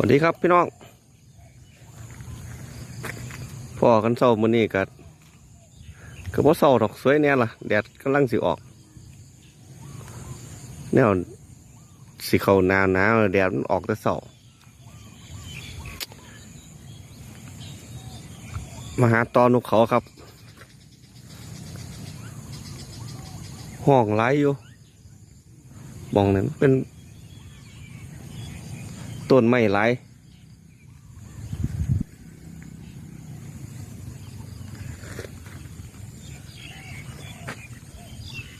สวัสดีครับพี่น้องพ่อกันเศร้ามื้อนี้ก็ก็บ่เศร้าดอกสวยแน่ล่ะ แดดกำลังสิออก แนวสิเข้าหนาวหนาวแดดมันออกแต่เศร้ามาหาตอนนกเขาครับ ห้องไหลอยู่มองนั้นเป็น ต้นไม้หลาย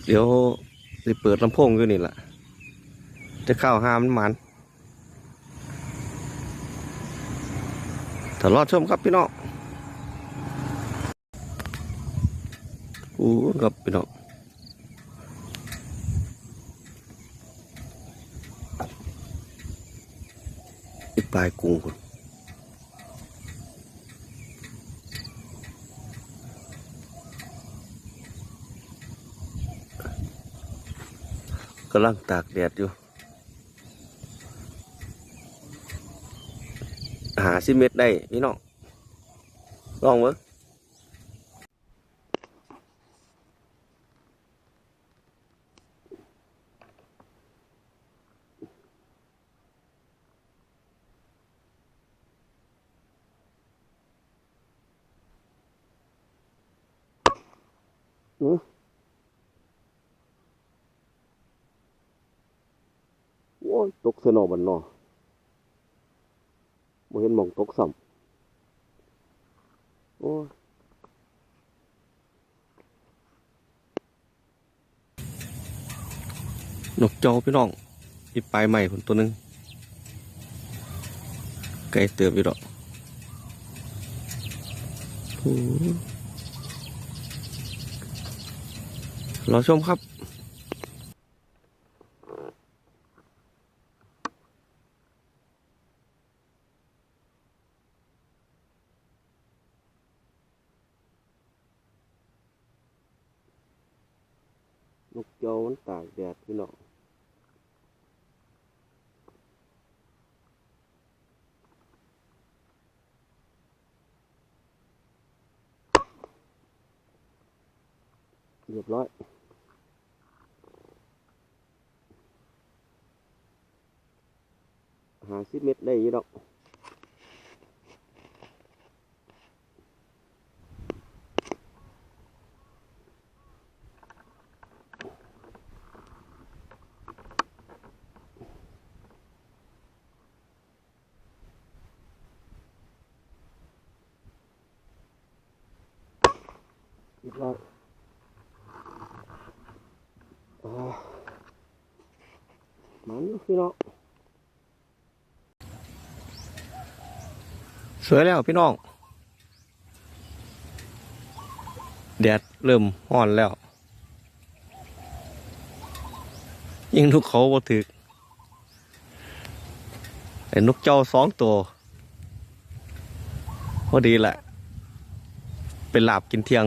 เดี๋ยวสิเปิดลำโพงอยู่นี่แหละจะเข้าหามันมันถ้ารอดชมครับพี่น้องอู้ครับพี่น้อง อีกปลายกุ้งคนกำลังตากแดดอยู่ หาซิเม็ดได้พี่น้องลองเโอ้ยตกเสนอบันนอบ่เห็นมองตกซ้ำโอ้นกเจ้าพี่น้องอีปลายใหม่คนตัวหนึงไก่เติบอยู่ดอกโอ้ย รอชมครับนกเจ้ามันตากแดดพี่น้องเรียบร้อย หาสิบเม็ดได้อยี่ดอก เรียบร้อยอ๋อมันอยู่พี่น้อง สวยแล้วพี่น้อง แดดเริ่มห้อนแล้ว ยิงนกเขาบ่ถึกแต่นกเจ้าสองตัวพอดีแหละ เป็นลาบกินเที่ยง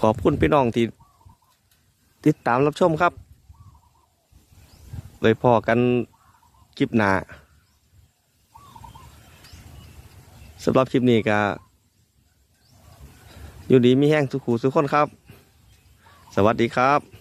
ขอบคุณพี่น้องที่ ติดตามรับชมครับไว้พอกันคลิปหน้าสำหรับคลิปนี้ก็อยู่ดีมีแห้งสุขูสุขคนครับ สวัสดีครับ